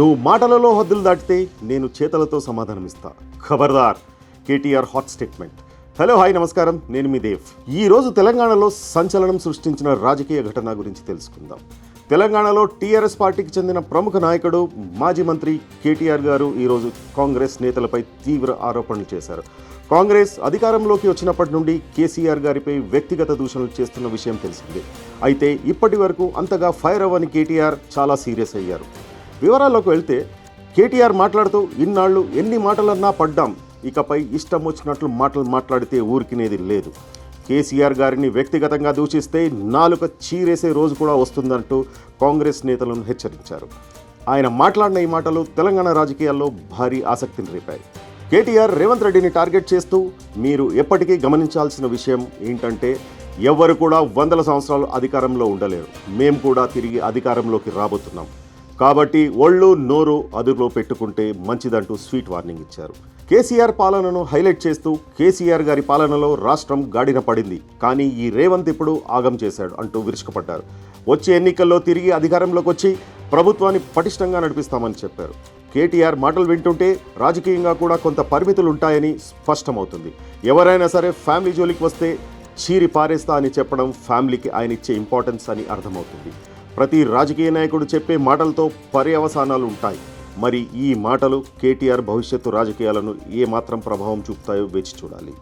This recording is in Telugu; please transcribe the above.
నువ్వు మాటలలో హద్దులు దాటితే నేను చేతలతో సమాధానమిస్తా. ఖబర్దార్. KTR hot statement. Hello hi నమస్కారం. నేను మీ దేవ్. ఈ రోజు తెలంగాణలో సంచలనం సృష్టించిన రాజకీయ ఘటన గురించి తెలుసుకుందాం. తెలంగాణలో టీఆర్ఎస్ పార్టీకి చెందిన ప్రముఖ నాయకుడు మాజీ మంత్రి కేటీఆర్ గారు ఈరోజు కాంగ్రెస్ నేతలపై తీవ్ర ఆరోపణలు చేశారు. కాంగ్రెస్ అధికారంలోకి వచ్చినప్పటి నుండి కేసీఆర్ గారిపై వ్యక్తిగత దూషణలు చేస్తున్న విషయం తెలిసిందే. అయితే ఇప్పటి వరకు అంతగా ఫైర్ అవ్వని కేటీఆర్ చాలా సీరియస్ అయ్యారు. వివరాల్లోకి వెళ్తే కేటీఆర్ మాట్లాడుతూ ఇన్నాళ్ళు ఎన్ని మాటలన్నా పడ్డాం. ఇకపై ఇష్టం వచ్చినట్లు మాటలు మాట్లాడితే ఊరికినేది లేదు. కేసీఆర్ గారిని వ్యక్తిగతంగా దూషిస్తే నాలుక చీరేసే రోజు కూడా వస్తుందంటూ కాంగ్రెస్ నేతలను హెచ్చరించారు. ఆయన మాట్లాడిన ఈ మాటలు తెలంగాణ రాజకీయాల్లో భారీ ఆసక్తిని రేపాయి. కేటీఆర్ రేవంత్ రెడ్డిని టార్గెట్ చేస్తూ మీరు ఎప్పటికీ గమనించాల్సిన విషయం ఏంటంటే ఎవ్వరు కూడా వందల సంవత్సరాలు అధికారంలో ఉండలేరు. మేము కూడా తిరిగి అధికారంలోకి రాబోతున్నాం. కాబట్టి ఒళ్ళు నోరు అదుపులో పెట్టుకుంటే మంచిదంటూ స్వీట్ వార్నింగ్ ఇచ్చారు. కేసీఆర్ పాలనను హైలైట్ చేస్తూ కేసీఆర్ గారి పాలనలో రాష్ట్రం గాడిన పడింది. కానీ ఈ రేవంత్ ఇప్పుడు ఆగం చేశాడు అంటూ విరుచుకుపడ్డారు. వచ్చే ఎన్నికల్లో తిరిగి అధికారంలోకి వచ్చి ప్రభుత్వాన్ని పటిష్టంగా నడిపిస్తామని చెప్పారు. కేటీఆర్ మాటలు వింటుంటే రాజకీయంగా కూడా కొంత పరిమితులు ఉంటాయని స్పష్టమవుతుంది. ఎవరైనా సరే ఫ్యామిలీ జోలికి వస్తే చీరి పారేస్తా అని చెప్పడం ఫ్యామిలీకి ఆయన ఇచ్చే ఇంపార్టెన్స్ అని అర్థమవుతుంది. ప్రతి రాజకీయ నాయకుడు చెప్పే మాటలతో పర్యవసానాలు ఉంటాయి. మరి ఈ మాటలు కేటీఆర్ భవిష్యత్తు రాజకీయాలను ఏ మాత్రం ప్రభావం చూపుతాయో వేచి చూడాలి.